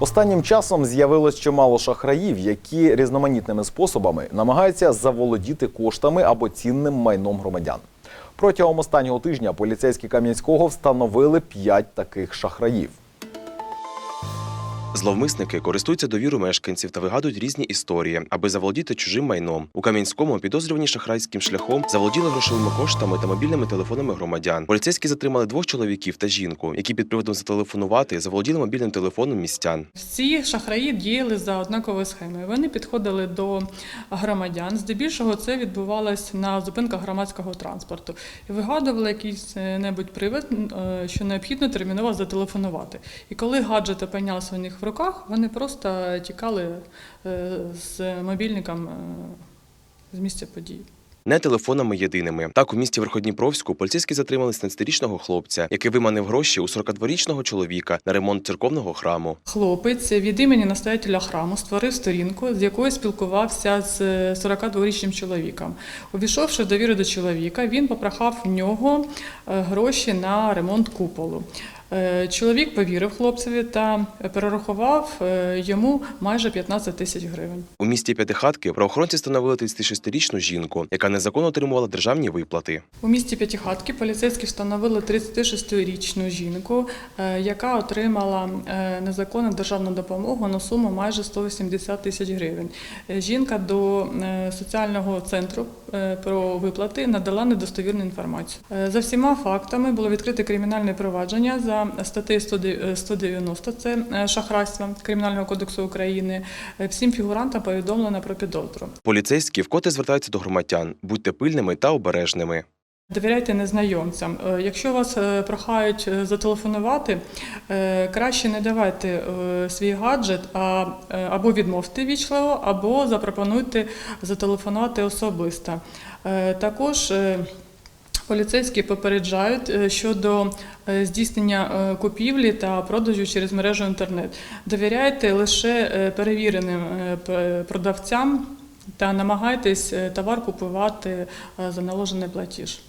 Останнім часом з'явилось чимало шахраїв, які різноманітними способами намагаються заволодіти коштами або цінним майном громадян. Протягом останнього тижня поліцейські Кам'янського встановили п'ять таких шахраїв. Зловмисники користуються довірою мешканців та вигадують різні історії, аби заволодіти чужим майном. У Кам'янському підозрювані шахрайським шляхом заволоділи грошовими коштами та мобільними телефонами громадян. Поліцейські затримали двох чоловіків та жінку, які під приводом зателефонувати заволоділи мобільним телефоном містян. Всі шахраї діяли за однаковою схемою. Вони підходили до громадян. Здебільшого це відбувалось на зупинках громадського транспорту і вигадували якийсь небудь привид, е, що необхідно терміново зателефонувати. І коли гаджет опинявся у них в руках, вони просто тікали е, з мобільником е, з місця події. Не телефонами єдиними. Так, у місті Верходніпровську поліцейські затримали 17-річного хлопця, який виманив гроші у 42-річного чоловіка на ремонт церковного храму. Хлопець від імені настоятеля храму створив сторінку, з якою спілкувався з 42-річним чоловіком. Увійшовши в довіру до чоловіка, він попрохав в нього е, гроші на ремонт куполу. Е, Чоловік повірив хлопцеві та перерахував е, йому майже 15 тисяч гривень. У місті П'ятихатки правоохоронці встановили 36-річну жінку, яка незаконно отримувала державні виплати. У місті П'ятихатки поліцейські встановили 36-річну жінку, е, яка отримала незаконну державну допомогу на суму майже 180 тисяч гривень. Жінка до соціального центру про виплати надала недостовірну інформацію. За всіма фактами було відкрите кримінальне провадження за статтею 190, це е, шахрайство Кримінального кодексу України. Е, Всім фігурантам повідомлено про підозру. Поліцейські вкотре звертаються до громадян: будьте пильними та обережними. Довіряйте незнайомцям. Е, Якщо вас е, прохають е, зателефонувати, е, краще не давайте е, свій гаджет, а е, або відмовте вічливо, або запропонуйте зателефонувати особисто. Е, Також е, Поліцейські попереджають е, щодо е, здійснення е, купівлі та продажу через мережу інтернет. Довіряйте лише перевіреним продавцям та намагайтесь товар купувати за наложений платіж.